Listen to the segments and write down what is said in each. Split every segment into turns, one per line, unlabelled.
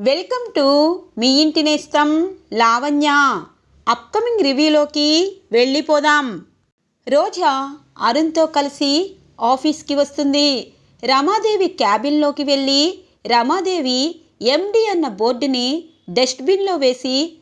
Welcome to me ఇంటి నేస్తం Lavanya. Upcoming రివ్యూలోకి వెళ్ళిపోదాం. రోజా అరుణ్తో కలిసి ఆఫీస్కి వస్తుంది. రమాదేవి క్యాబిన్లోకి వెళ్ళి రమాదేవి ఎండి అన్న బోర్డుని డస్ట్బిన్లో వేసి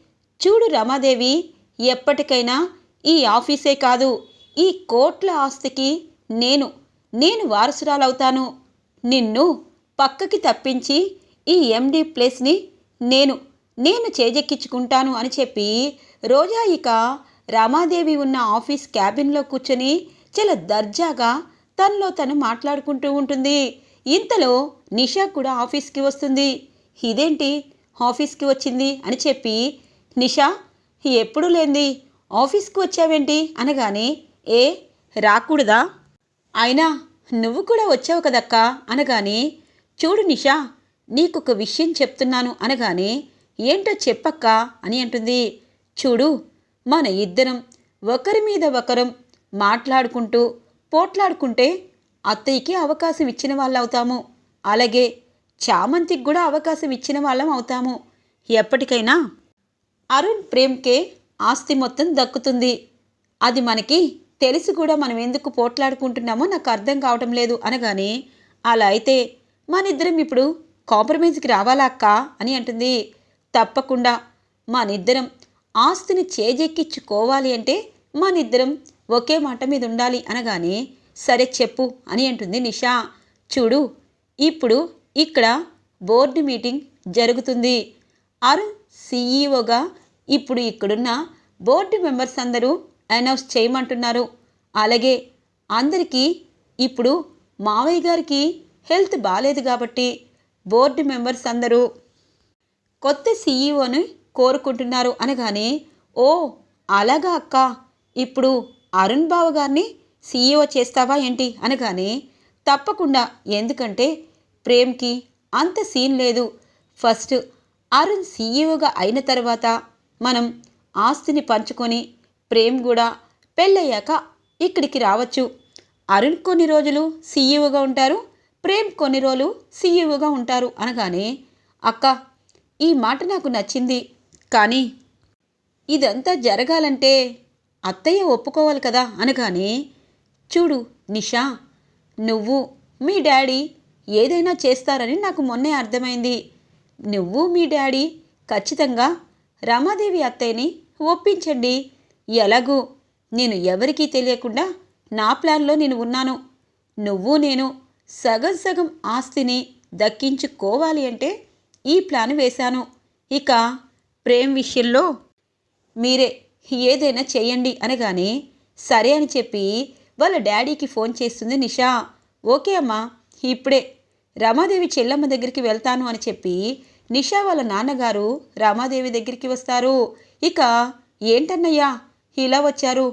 చూడు రమాదేవి ఎప్పటికైనా ఈ ఆఫీసే కాదు. ఈ కోట్ల ఆస్తికి నేను నేను వారసురాలవుతాను. నిన్ను పక్కకి తప్పించి ఈ ఎండి ప్లేస్ని నేను నేను చేజెక్కించుకుంటాను అని చెప్పి రోజా ఇక రమాదేవి ఉన్న ఆఫీస్ క్యాబిన్లో కూర్చొని చాలా దర్జాగా తనలో తను మాట్లాడుకుంటూ ఉంటుంది. ఇంతలో నిషా కూడా ఆఫీస్కి వస్తుంది. ఇదేంటి ఆఫీస్కి వచ్చింది అని చెప్పి నిషా ఎప్పుడు లేంది ఆఫీస్కి వచ్చావేంటి అనగానే ఏ రాకూడదా? అయినా నువ్వు కూడా వచ్చావు కదక్కా అనగానే చూడు నిషా నీకొక విషయం చెప్తున్నాను అనగానే ఏంటో చెప్పక్క? అని అంటుంది. చూడు మన ఇద్దరం ఒకరి మీద ఒకరం మాట్లాడుకుంటూ పోట్లాడుకుంటే అత్తయ్యకి అవకాశం ఇచ్చిన వాళ్ళు అవుతాము అలాగే చామంతికి కూడా అవకాశం ఇచ్చిన వాళ్ళం అవుతాము. ఎప్పటికైనా అరుణ్ ప్రేమ్కే ఆస్తి మొత్తం దక్కుతుంది. అది మనకి తెలిసి కూడా మనం ఎందుకు పోట్లాడుకుంటున్నామో నాకు అర్థం కావటం లేదు అనగానే అలా అయితే మనిద్దరం ఇప్పుడు కాంప్రమైజ్కి రావాలా అక్క? అని అంటుంది. తప్పకుండా. మనిద్దరం ఆస్తిని చేజెక్కించుకోవాలి అంటే మనిద్దరం ఒకే మాట మీద ఉండాలి అనగానే సరే చెప్పు అని అంటుంది నిషా. చూడు ఇప్పుడు ఇక్కడ బోర్డు మీటింగ్ జరుగుతుంది. అరుణ్ సీఈఓగా ఇప్పుడు ఇక్కడున్న బోర్డు మెంబర్స్ అందరూ అనౌన్స్ చేయమంటున్నారు. అలాగే అందరికీ ఇప్పుడు మావయ్య గారికి హెల్త్ బాగాలేదు కాబట్టి బోర్డు మెంబర్స్ అందరూ కొత్త సీఈఓని కోరుకుంటున్నారు అనగానే ఓ అలాగా అక్క. ఇప్పుడు అరుణ్ బావ గారిని సీఈఓ చేస్తావా ఏంటి? అనగానే తప్పకుండా. ఎందుకంటే ప్రేమ్కి అంత సీన్ లేదు. ఫస్ట్ అరుణ్ సీఈఓగా అయిన తర్వాత మనం ఆస్తిని పంచుకొని ప్రేమ్ కూడా పెళ్ళయ్యాక ఇక్కడికి రావచ్చు. అరుణ్ కొన్ని రోజులు సీఈఓగా ఉంటారు. ప్రేమ్ కొన్ని రోజులు సీఈఓగా ఉంటారు అనగానే అక్క ఈ మాట నాకు నచ్చింది. కానీ ఇదంతా జరగాలంటే అత్తయ్య ఒప్పుకోవాలి కదా? అనగానే చూడు నిషా నువ్వు మీ డాడీ ఏదైనా చేస్తారని నాకు మొన్నే అర్థమైంది. నువ్వు మీ డాడీ ఖచ్చితంగా రమాదేవి అత్తయ్యని ఒప్పించండి. ఎలాగూ నేను ఎవరికీ తెలియకుండా నా ప్లాన్లో నేను ఉన్నాను. నువ్వు నేను సగం సగం ఆస్తిని దక్కించుకోవాలి అంటే ఈ ప్లాన్ వేశాను. ఇక ప్రేమ్ విషయంలో మీరే ఏదైనా చేయండి అనగానే సరే అని చెప్పి వాళ్ళ డాడీకి ఫోన్ చేస్తుంది నిషా. ఓకే అమ్మా ఇప్పుడే రమాదేవి చెల్లమ్మ దగ్గరికి వెళ్తాను అని చెప్పి నిషా వాళ్ళ నాన్నగారు రమాదేవి దగ్గరికి వస్తారు. ఇక ఏంటన్నయ్యా ఇలా వచ్చారు?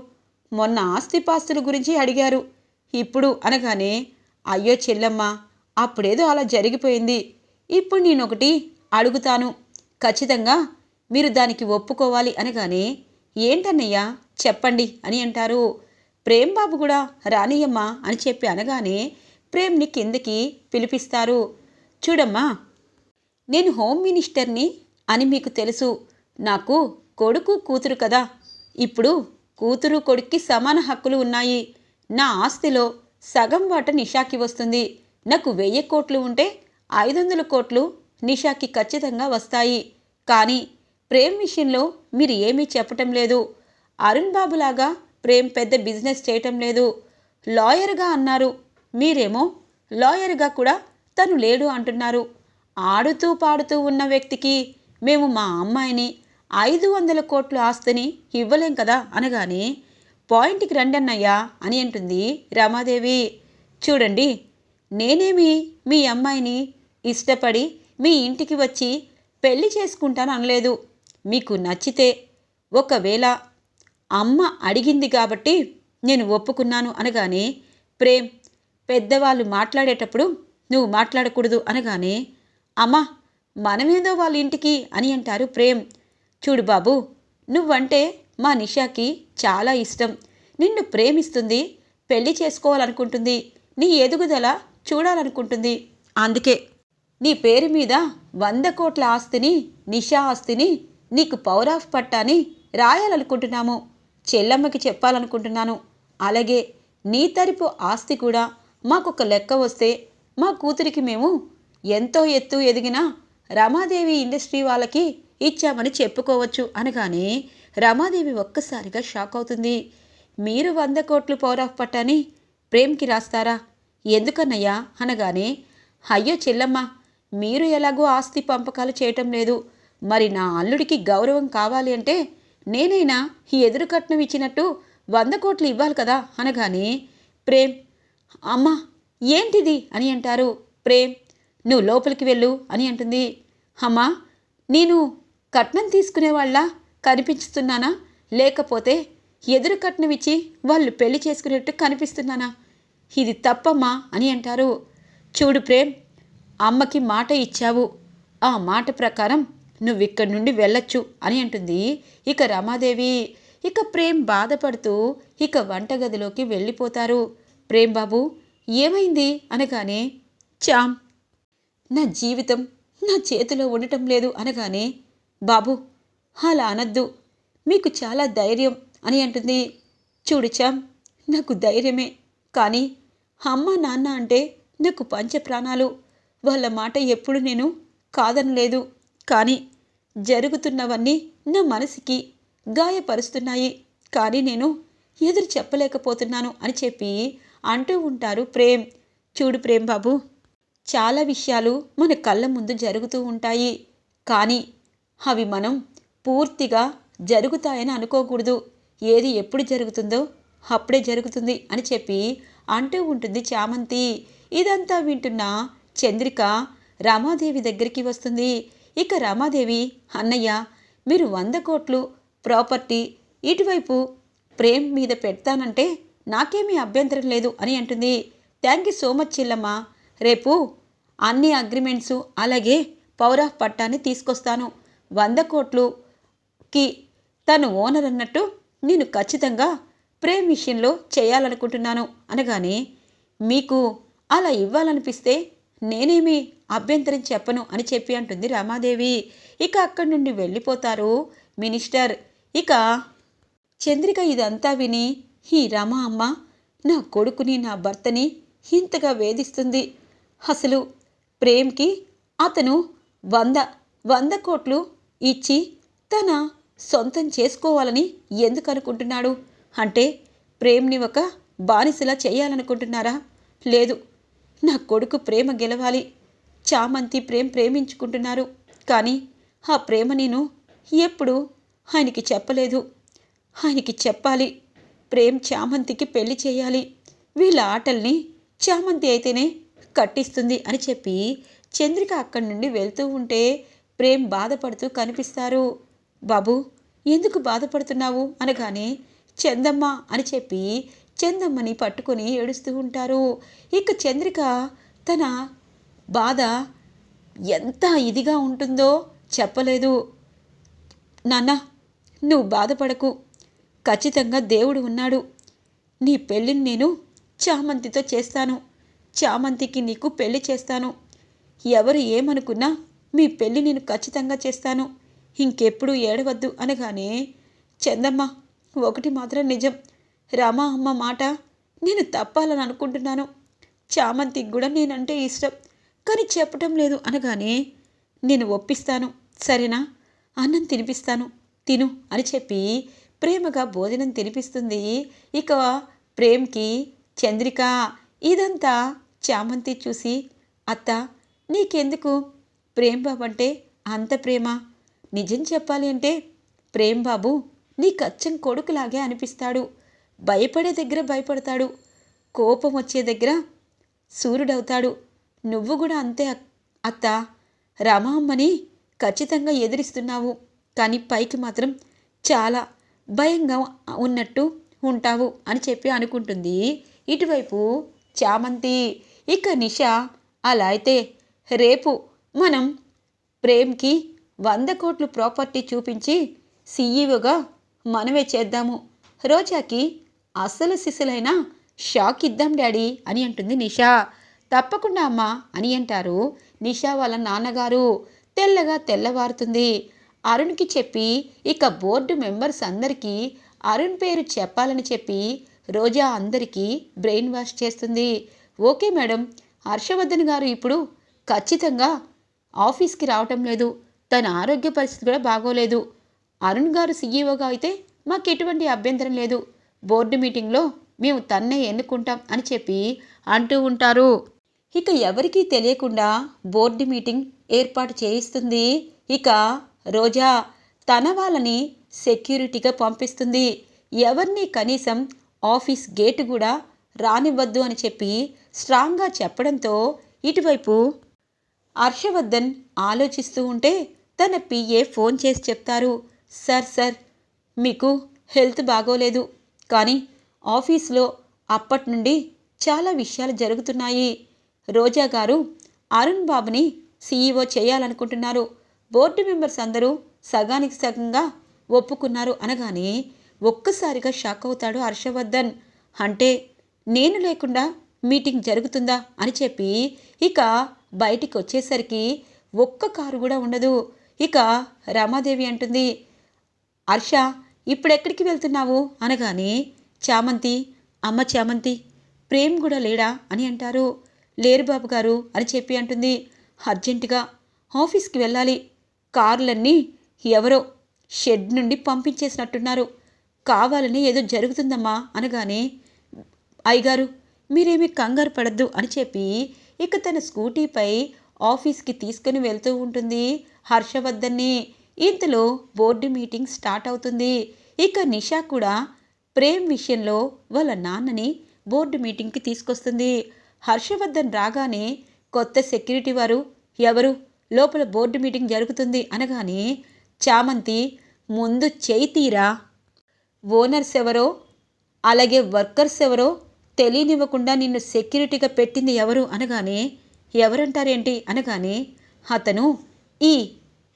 మొన్న ఆస్తిపాస్తుల గురించి అడిగారు. ఇప్పుడు అనగానే అయ్యో చెల్లమ్మ అప్పుడేదో అలా జరిగిపోయింది. ఇప్పుడు నేనొకటి అడుగుతాను. ఖచ్చితంగా మీరు దానికి ఒప్పుకోవాలి అనగానే ఏంటన్నయ్యా చెప్పండి అని అంటారు. ప్రేమ్ బాబు కూడా రానియమ్మా అని చెప్పి అనగానే ప్రేమ్ని కిందకి పిలిపిస్తారు. చూడమ్మా నేను హోమ్ మినిస్టర్ని అని మీకు తెలుసు. నాకు కొడుకు కూతురు కదా. ఇప్పుడు కూతురు కొడుక్కి సమాన హక్కులు ఉన్నాయి. నా ఆస్తిలో సగం వాట నిషాకి వస్తుంది. నాకు వెయ్యి కోట్లు ఉంటే ఐదు వందల కోట్లు నిషాకి ఖచ్చితంగా వస్తాయి. కానీ ప్రేమ్ విషయంలో మీరు ఏమీ చెప్పటం లేదు. అరుణ్ బాబులాగా ప్రేమ్ పెద్ద బిజినెస్ చేయటం లేదు. లాయర్గా అన్నారు. మీరేమో లాయర్గా కూడా తను లేడు అంటున్నారు. ఆడుతూ పాడుతూ ఉన్న వ్యక్తికి మేము మా అమ్మాయిని ఐదు వందల కోట్ల ఆస్తిని ఇవ్వలేం కదా అనగానే పాయింట్కి రండి అన్నయ్యా అని అంటుంది రమాదేవి. చూడండి నేనేమి మీ అమ్మాయిని ఇష్టపడి మీ ఇంటికి వచ్చి పెళ్ళి చేసుకుంటాను అనలేదు. మీకు నచ్చితే ఒకవేళ అమ్మ అడిగింది కాబట్టి నేను ఒప్పుకున్నాను అనగానే ప్రేమ్ పెద్దవాళ్ళు మాట్లాడేటప్పుడు నువ్వు మాట్లాడకూడదు అనగానే అమ్మా మనమేదో వాళ్ళ ఇంటికి అని అంటారు ప్రేమ్. చూడు బాబు నువ్వంటే మా నిషాకి చాలా ఇష్టం. నిన్ను ప్రేమిస్తుంది పెళ్ళి చేసుకోవాలనుకుంటుంది నీ ఎదుగుదల చూడాలనుకుంటుంది. అందుకే నీ పేరు మీద వంద కోట్ల ఆస్తిని నిషా ఆస్తిని నీకు పవర్ ఆఫ్ పట్టాని రాయాలనుకుంటున్నాము. చెల్లమ్మకి చెప్పాలనుకుంటున్నాను. అలాగే నీ తరపు ఆస్తి కూడా మాకొక లెక్క వస్తే మా కూతురికి మేము ఎంతో ఎత్తు ఎదిగిన రమాదేవి ఇండస్ట్రీ వాళ్ళకి ఇచ్చామని చెప్పుకోవచ్చు అనగానే రమాదేవి ఒక్కసారిగా షాక్ అవుతుంది. మీరు వంద కోట్లు పవర్ ఆఫ్ పట్టాని ప్రేమ్కి రాస్తారా? ఎందుకన్నయ్యా? అనగానే అయ్యో చెల్లమ్మ మీరు ఎలాగో ఆస్తి పంపకాలు చేయటం లేదు. మరి నా అల్లుడికి గౌరవం కావాలి అంటే నేనైనా ఈ ఎదురు కట్నం ఇచ్చినట్టు వంద కోట్లు ఇవ్వాలి కదా? అనగానే ప్రేమ్ అమ్మా ఏంటిది? అని అంటారు. ప్రేమ్ నువ్వు లోపలికి వెళ్ళు అని అంటుంది. అమ్మా నేను కట్నం తీసుకునేవాళ్ళ? కనిపించుతున్నానా? లేకపోతే ఎదురు కట్నమిచ్చి వాళ్ళు పెళ్ళి చేసుకునేట్టు కనిపిస్తున్నానా? ఇది తప్పమ్మా అని అంటారు. చూడు ప్రేమ్ అమ్మకి మాట ఇచ్చావు. ఆ మాట ప్రకారం నువ్వు ఇక్కడి నుండి వెళ్ళొచ్చు అని అంటుంది ఇక రమాదేవి. ఇక ప్రేమ్ బాధపడుతూ ఇక వంటగదిలోకి వెళ్ళిపోతారు. ప్రేమ్ బాబు ఏమైంది? అనగానే చామ్ నా జీవితం నా చేతిలో ఉండటం లేదు అనగానే బాబు అలా అనద్దు. మీకు చాలా ధైర్యం అని అంటుంది. చూడు నాకు ధైర్యమే. కానీ అమ్మ నాన్న అంటే నాకు పంచ ప్రాణాలు వాళ్ళ మాట ఎప్పుడు నేను కాదనలేదు. కానీ జరుగుతున్నవన్నీ నా మనసుకి గాయపరుస్తున్నాయి. కానీ నేను ఎదురు చెప్పలేకపోతున్నాను అని చెప్పి అంటూ ఉంటారు ప్రేమ్. చూడు ప్రేమ్ బాబు చాలా విషయాలు మన కళ్ళ ముందు జరుగుతూ ఉంటాయి. కానీ అవి మనం పూర్తిగా జరుగుతాయని అనుకోకూడదు. ఏది ఎప్పుడు జరుగుతుందో అప్పుడే జరుగుతుంది అని చెప్పి అంటూ ఉంటుంది చామంతి. ఇదంతా వింటున్న చంద్రిక రామాదేవి దగ్గరికి వస్తుంది. ఇక రామాదేవి అన్నయ్య మీరు వంద కోట్లు ప్రాపర్టీ ఇటువైపు ప్రేమ్ మీద పెడతానంటే నాకేమీ అభ్యంతరం లేదు అని అంటుంది. థ్యాంక్ యూ సో మచ్ చెల్లమ్మ. రేపు అన్ని అగ్రిమెంట్స్ అలాగే పవర్ ఆఫ్ పట్టాన్ని తీసుకొస్తాను. వంద కోట్లు కి తను ఓనర్ అన్నట్టు నేను ఖచ్చితంగా ప్రేమ్ విషయంలో చేయాలనుకుంటున్నాను అనగానే మీకు అలా ఇవ్వాలనిపిస్తే నేనేమి అభ్యంతరం చెప్పను అని చెప్పి అంటుంది రామాదేవి. ఇక అక్కడి నుండి వెళ్ళిపోతారు మినిస్టర్. ఇక చంద్రిక ఇదంతా విని ఈ రమ అమ్మ నా కొడుకుని నా భర్తని ఇంతగా వేధిస్తుంది. అసలు ప్రేమ్కి అతను వంద వంద కోట్లు ఇచ్చి తన సొంతం చేసుకోవాలని ఎందుకు అనుకుంటున్నాడు? అంటే ప్రేమ్ని ఒక బానిసలా చేయాలనుకుంటున్నారా? లేదు నా కొడుకు ప్రేమ గెలవాలి. చామంతి ప్రేమ్ ప్రేమించుకుంటున్నారు. కానీ ఆ ప్రేమ నేను ఎప్పుడు ఆయనకి చెప్పలేదు. ఆయనకి చెప్పాలి. ప్రేమ్ చామంతికి పెళ్ళి చేయాలి. వీళ్ళ ఆటల్ని చామంతి అయితేనే కట్టిస్తుంది అని చెప్పి చంద్రిక అక్కడి నుండి వెళ్తూ ఉంటే ప్రేమ్ బాధపడుతూ కనిపిస్తారు. బాబు ఎందుకు బాధపడుతున్నావు? అనగానే చందమ్మ అని చెప్పి చందమ్మని పట్టుకొని ఏడుస్తూ ఉంటారు. ఇక చంద్రిక తన బాధ ఎంత ఇదిగా ఉంటుందో చెప్పలేదు. నాన్న నువ్వు బాధపడకు. ఖచ్చితంగా దేవుడు ఉన్నాడు. నీ పెళ్ళిని నేను చామంతితో చేస్తాను. చామంతికి నీకు పెళ్ళి చేస్తాను. ఎవరు ఏమనుకున్నా మీ పెళ్ళి నేను ఖచ్చితంగా చేస్తాను. ఇంకెప్పుడు ఏడవద్దు అనగానే చందమ్మ ఒకటి మాత్రం నిజం. రామ అమ్మ మాట నేను తప్పాలని అనుకుంటున్నాను. చామంతికి కూడా నేనంటే ఇష్టం. కానీ చెప్పటం లేదు అనగానే నేను ఒప్పిస్తాను. సరేనా? అన్నం తినిపిస్తాను. తిను అని చెప్పి ప్రేమగా భోజనం తినిపిస్తుంది. ఇక ప్రేమ్కి చంద్రిక ఇదంతా చామంతి చూసి అత్త నీకెందుకు? ప్రేమ్ బాబు అంటే అంత ప్రేమ. నిజం చెప్పాలి అంటే ప్రేమ్ బాబు నీకు అచ్చం కొడుకులాగే అనిపిస్తాడు. భయపడే దగ్గర భయపడతాడు. కోపం వచ్చే దగ్గర సూర్యుడవుతాడు నువ్వు కూడా అంతే అత్త. రమమ్మని ఖచ్చితంగా ఎదిరిస్తున్నావు. కానీ పైకి మాత్రం చాలా భయంగా ఉన్నట్టు ఉంటావు అని చెప్పి అనుకుంటుంది. ఇటువైపు చామంతి ఇక నిష అలా అయితే రేపు మనం ప్రేమ్కి వంద కోట్లు ప్రాపర్టీ చూపించి సీఈఓగా మనమే చేద్దాము. రోజాకి అసలు సిసలైన షాక్ ఇద్దాం డాడీ అని అంటుంది నిషా. తప్పకుండా అమ్మా అని అంటారు నిషా వాళ్ళ నాన్నగారు. తెల్లగా తెల్లవారుతుంది. అరుణ్కి చెప్పి ఇక బోర్డు మెంబర్స్ అందరికీ అరుణ్ పేరు చెప్పాలని చెప్పి రోజా అందరికీ బ్రెయిన్ వాష్ చేస్తుంది. ఓకే మేడం హర్షవర్ధన్ గారు ఇప్పుడు ఖచ్చితంగా ఆఫీస్కి రావటం లేదు. తన ఆరోగ్య పరిస్థితి కూడా బాగోలేదు. అరుణ్ గారు సీఈఓగా అయితే మాకు ఎటువంటి అభ్యంతరం లేదు. బోర్డు మీటింగ్లో మేము తన్నే ఎన్నుకుంటాం అని చెప్పి అంటూ ఉంటారు. ఇక ఎవరికీ తెలియకుండా బోర్డు మీటింగ్ ఏర్పాటు చేయిస్తుంది. ఇక రోజా తన వాళ్ళని సెక్యూరిటీగా పంపిస్తుంది. ఎవరిని కనీసం ఆఫీస్ గేటు కూడా రానివ్వద్దు అని చెప్పి స్ట్రాంగ్గా చెప్పడంతో ఇటువైపు హర్షవర్ధన్ ఆలోచిస్తూ ఉంటే తన పిఏ ఫోన్ చేసి చెప్తారు. సార్ సార్ మీకు హెల్త్ బాగోలేదు. కానీ ఆఫీస్లో అప్పటి నుండి చాలా విషయాలు జరుగుతున్నాయి. రోజా గారు అరుణ్ బాబుని సీఈఓ చేయాలనుకుంటున్నారు. బోర్డు మెంబర్స్ అందరూ సగానికి సగంగా ఒప్పుకున్నారు అనగానే ఒక్కసారిగా షాక్ అవుతాడు హర్షవర్ధన్. అంటే నేను లేకుండా మీటింగ్ జరుగుతుందా? అని చెప్పి ఇక బయటికి వచ్చేసరికి ఒక్క కారు కూడా ఉండదు. ఇక రమాదేవి అంటుంది హర్ష ఇప్పుడెక్కడికి వెళ్తున్నావు? అనగానే చామంతి అమ్మ చామంతి ప్రేమ్ కూడా లేడా? అని అంటారు. లేరు బాబు గారు అని చెప్పి అంటుంది. అర్జెంటుగా ఆఫీస్కి వెళ్ళాలి. కార్లన్నీ ఎవరో షెడ్ నుండి పంపించేసినట్టున్నారు. కావాలని ఏదో జరుగుతుందమ్మా అనగానే అయ్యగారు మీరేమీ కంగారు పడద్దు అని చెప్పి ఇక తన స్కూటీపై ఆఫీస్కి తీసుకుని వెళ్తూ ఉంటుంది. హర్షవర్ధన్ని. ఇంతలో బోర్డు మీటింగ్ స్టార్ట్ అవుతుంది. ఇక నిషా కూడా ప్రేమ్ విషయంలో వాళ్ళ నాన్నని బోర్డు మీటింగ్కి తీసుకొస్తుంది. హర్షవర్ధన్ రాగానే కొత్త సెక్యూరిటీ వారు ఎవరు? లోపల బోర్డు మీటింగ్ జరుగుతుంది అనగానే చామంతి ముందు చేయితీరా ఓనర్స్ ఎవరో అలాగే వర్కర్స్ ఎవరో తెలియనివ్వకుండా నిన్ను సెక్యూరిటీగా పెట్టింది ఎవరు? అనగానే ఎవరంటారేంటి? అనగానే అతను ఈ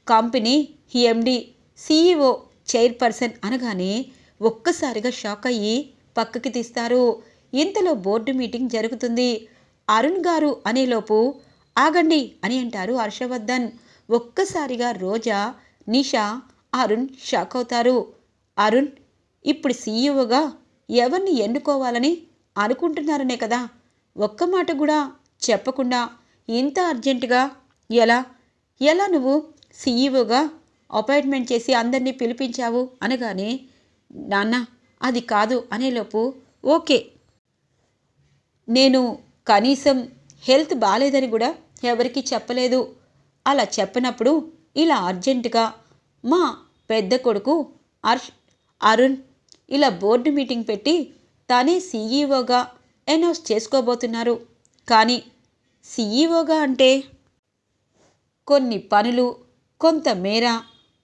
కంపెనీ ఎండి సిఇఓ చైర్పర్సన్ అనగానే ఒక్కసారిగా షాక్ అయ్యి పక్కకి తీస్తారు. ఇంతలో బోర్డు మీటింగ్ జరుగుతుంది. అరుణ్ గారు అనేలోపు ఆగండి అని అంటారు హర్షవర్ధన్. ఒక్కసారిగా రోజా నిషా అరుణ్ షాక్ అవుతారు. అరుణ్ ఇప్పుడు సీఈఓగా ఎవరిని ఎన్నుకోవాలని అనుకుంటున్నారనే కదా. ఒక్క మాట కూడా చెప్పకుండా ఇంత అర్జెంటుగా ఎలా ఎలా నువ్వు సీఈఓగా అపాయింట్మెంట్ చేసి అందరినీ పిలిపించావు అనగానే నాన్న అది కాదు అనేలోపు ఓకే నేను కనీసం హెల్త్ బాగాలేదని కూడా ఎవరికీ చెప్పలేదు. అలా చెప్పినప్పుడు ఇలా అర్జెంటుగా మా పెద్ద కొడుకు అర్ష్ అరుణ్ ఇలా బోర్డు మీటింగ్ పెట్టి తానే సీఈఓగా అనౌన్స్ చేసుకోబోతున్నారు. కానీ సీఈఓగా అంటే కొన్ని పనులు కొంతమేర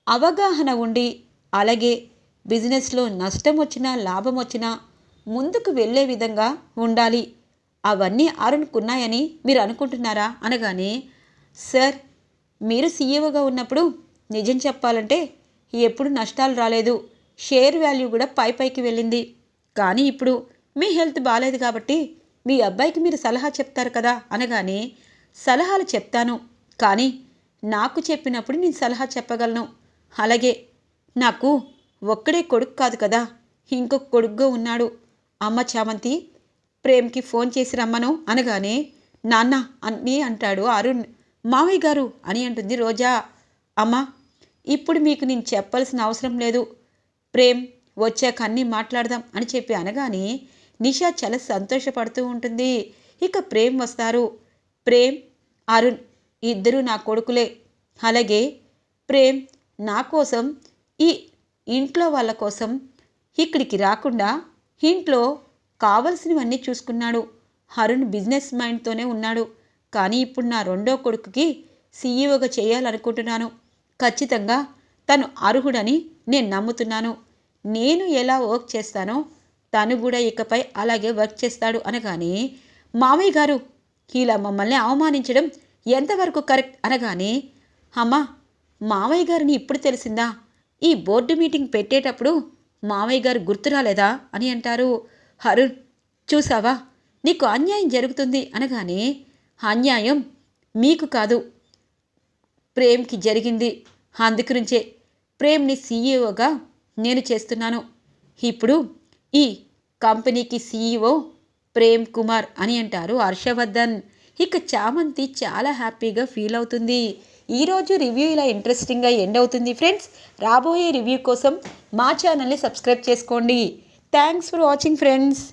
అవగాహన ఉండి అలాగే బిజినెస్లో నష్టం వచ్చినా లాభం వచ్చినా ముందుకు వెళ్ళే విధంగా ఉండాలి. అవన్నీ అరుణ్కున్నాయని మీరు అనుకుంటున్నారా? అనగానే సార్ మీరు సీఈఓగా ఉన్నప్పుడు నిజం చెప్పాలంటే ఎప్పుడు నష్టాలు రాలేదు. షేర్ వాల్యూ కూడా పై పైకి వెళ్ళింది. కానీ ఇప్పుడు మీ హెల్త్ బాగాలేదు కాబట్టి మీ అబ్బాయికి మీరు సలహా చెప్తారు కదా? అనగానే సలహాలు చెప్తాను. కానీ నాకు చెప్పినప్పుడు నేను సలహా చెప్పగలను. అలాగే నాకు ఒక్కడే కొడుకు కాదు కదా. ఇంకొక కొడుకుగా ఉన్నాడు. అమ్మ చామంతి ప్రేమ్కి ఫోన్ చేసి రమ్మను అనగానే నాన్న అని అంటాడు అరుణ్. మావయ్య గారు అని అంటుంది రోజా. అమ్మ ఇప్పుడు మీకు నేను చెప్పాల్సిన అవసరం లేదు. ప్రేమ్ వచ్చాక అన్నీ మాట్లాడదాం అని చెప్పి అనగానే నిషా చాలా సంతోషపడుతూ ఉంటుంది. ఇక ప్రేమ్ వస్తారు. ప్రేమ్ అరుణ్ ఇద్దరు నా కొడుకులే. అలాగే ప్రేమ్ నా కోసం ఈ ఇంట్లో వాళ్ళ కోసం ఇక్కడికి రాకుండా ఇంట్లో కావలసినవన్నీ చూసుకున్నాడు. అరుణ్ బిజినెస్ మైండ్తోనే ఉన్నాడు. కానీ ఇప్పుడు నా రెండో కొడుకుకి సీఈఓగా చేయాలనుకుంటున్నాను. ఖచ్చితంగా తను అర్హుడని నేను నమ్ముతున్నాను. నేను ఎలా వర్క్ చేస్తానో తను కూడా ఇకపై అలాగే వర్క్ చేస్తాడు అనగానే మామయ్య గారు ఇలా మమ్మల్ని అవమానించడం ఎంతవరకు కరెక్ట్ అనగానే అమ్మా మావయ్య గారిని ఇప్పుడు తెలిసిందా? ఈ బోర్డు మీటింగ్ పెట్టేటప్పుడు మావయ్య గారు గుర్తు రాలేదా? అని అంటారు. అరుణ్ చూసావా? నీకు అన్యాయం జరుగుతుంది అనగానే అన్యాయం మీకు కాదు. ప్రేమ్కి జరిగింది. అందుగురించే ప్రేమ్ని సీఈఓగా నేను చేస్తున్నాను. ఇప్పుడు ఈ కంపెనీకి సీఈఓ ప్రేమ్ కుమార్ అని అంటారు హర్షవర్ధన్. ఇక చామంతి చాలా హ్యాపీగా ఫీల్ అవుతుంది. ఈరోజు రివ్యూ ఇలా ఇంట్రెస్టింగ్గా ఎండ్ అవుతుంది ఫ్రెండ్స్. రాబోయే రివ్యూ కోసం మా ఛానల్ని సబ్స్క్రైబ్ చేసుకోండి. Thanks for watching friends.